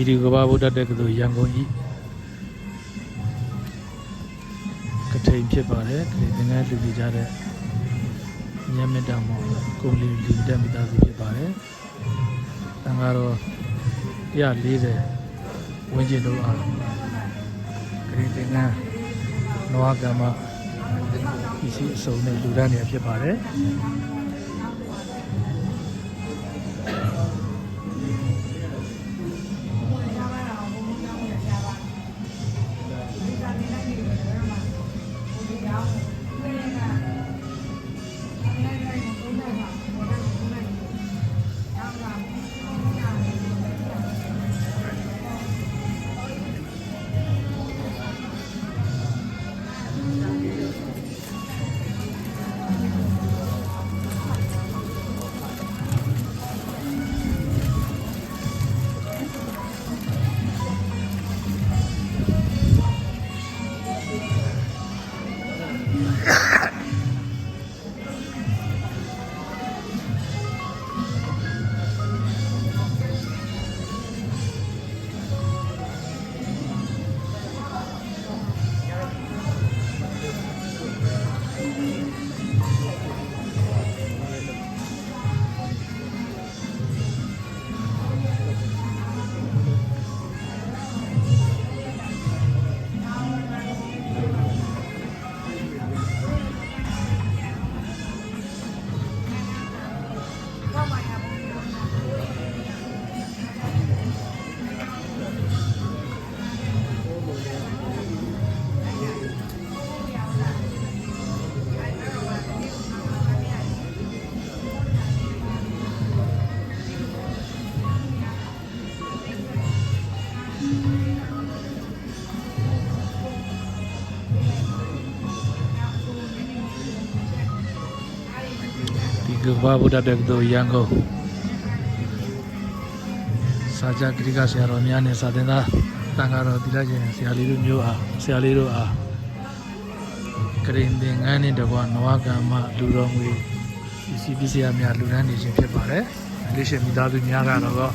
ဤဒီကဘာဗုဒ္ဓတက္ကသိုလ်ရန်ကုန်ဤကထိန်ဖြစ်ပါတယ်ကထိန်သင်္ကန်းလူပြကြတဲ့ညမေတ္တာမောကုမ္ပဏီလီမိတက်မိသားစုဖြစ်ပါတယ်တန်ကတော့140ဝန်းကျင်တို့အားကထိန်သင်္ကန်းနဝကမ္မပစ္စည်းအစုံနဲ့လူဒန်းနေဖြစ်ပါတယ် ဒီကဘာဗုဒ္ဓတက္ကသိုလ်ရန်ကုန်စာကြဂရိကဆရာတော်များနဲ့စာသင်သားတန်ဃာတော်တိလကျင်ဆရာလေးတို့မျိုးအားဆရာလေးတို့အားကရင်သင်္ကန်းနဲ့တကွာနဝကမ္မလူတော်ငွေပစ္စည်းပစ္စည်းအများလူဒန်းနေခြင်းဖြစ်ပါတယ်။လေးရှင်မိသားစုများကတော့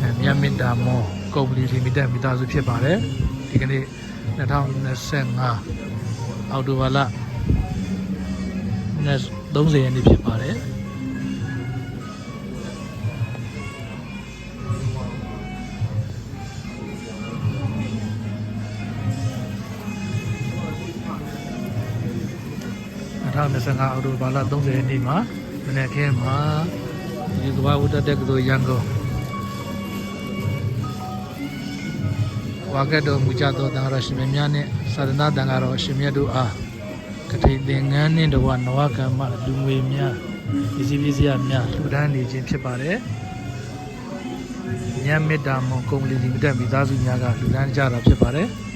အဲမြတ်မေတ္တာမောကုမ္ပဏီလီမိတက်မိသားစုဖြစ်ပါတယ်။ဒီကနေ့ 2025အောက်တိုဘာလနဲ့30ရက်နေ့ဖြစ်ပါတယ်2025အောက်တိုဘာလ30ရက်နေ့မှာမနေ့ကမှာဒီကမ္ဘာဝတ္တတက္ကသိုလ်ရန်ကုန် ဝါကတ်တော်မူကြသောတန်ခါတော်ရှင်မြတ်များနဲ့သာသနာတန်ခါတော်ရှင်မြတ်တို့အားကထိန်သင်္ကန်းနှင့်တကွနဝကမ္မလူငွေများပစ္စည်းပစ္စည်းများလှူဒန်းနေခြင်းဖြစ်ပါတယ်။ညမေတ္တာမွန်ကုမ္ပဏီလီမိတက်မိသားစုများကလှူဒန်းကြတာဖြစ်ပါတယ်။